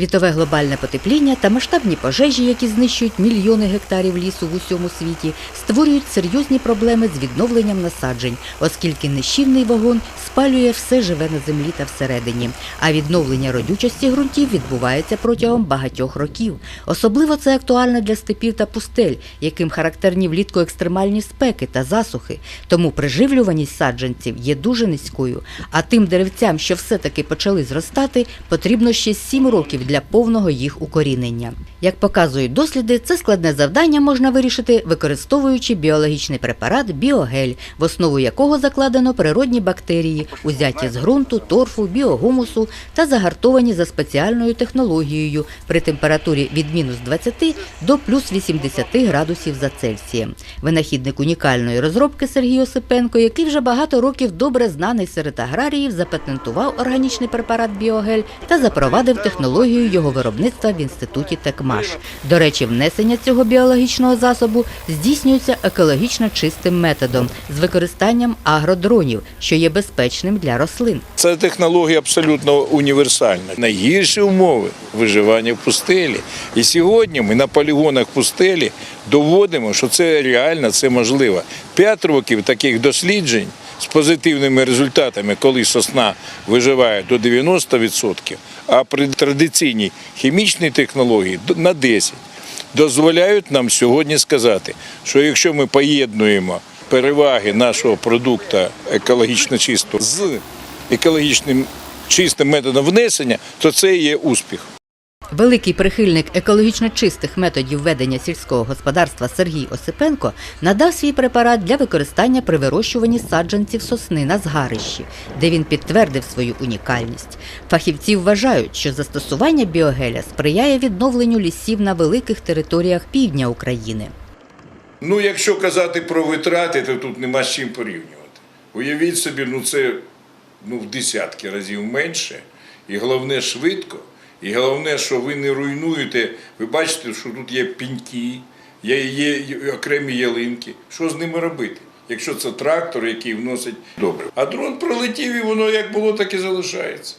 Світове глобальне потепління та масштабні пожежі, які знищують мільйони гектарів лісу в усьому світі, створюють серйозні проблеми з відновленням насаджень, оскільки нищівний вогонь спалює все живе на землі та всередині. А відновлення родючості ґрунтів відбувається протягом багатьох років. Особливо це актуально для степів та пустель, яким характерні влітку екстремальні спеки та засухи. Тому приживлюваність саджанців є дуже низькою. А тим деревцям, що все-таки почали зростати, потрібно ще 7 років для повного їх укорінення. Як показують досліди, це складне завдання можна вирішити, використовуючи біологічний препарат біогель, в основу якого закладено природні бактерії, узяті з ґрунту, торфу, біогумусу та загартовані за спеціальною технологією при температурі від мінус 20 до плюс 80 градусів за Цельсієм. Винахідник унікальної розробки Сергій Осипенко, який вже багато років добре знаний серед аграріїв, запатентував органічний препарат біогель та запровадив технологію його виробництва в інституті Текмаш. До речі, внесення цього біологічного засобу здійснюється екологічно чистим методом з використанням агродронів, що є безпечним для рослин. Ця технологія абсолютно універсальна. Найгірші умови виживання в пустелі. І сьогодні ми на полігонах пустелі доводимо, що це реально, це можливо. П'ять років таких досліджень з позитивними результатами, коли сосна виживає до 90%, а при традиційній хімічній технології на 10%. Дозволяють нам сьогодні сказати, що якщо ми поєднуємо переваги нашого продукту екологічно чистого з екологічним чистим методом внесення, то це є успіх. Великий прихильник екологічно чистих методів ведення сільського господарства Сергій Осипенко надав свій препарат для використання при вирощуванні саджанців сосни на згарищі, де він підтвердив свою унікальність. Фахівці вважають, що застосування біогеля сприяє відновленню лісів на великих територіях півдня України. Ну, якщо казати про витрати, то тут нема з чим порівнювати. Уявіть собі, ну це ну, в десятки разів менше, і головне швидко, і головне, що ви не руйнуєте. Ви бачите, що тут є піньки, є, є окремі ялинки. Що з ними робити? Якщо це трактор, який вносить добре. А дрон пролетів і воно як було, так і залишається.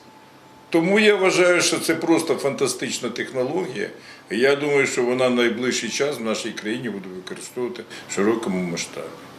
Тому я вважаю, що це просто фантастична технологія. Я думаю, що вона найближчий час в нашій країні буде використовувати в широкому масштабі.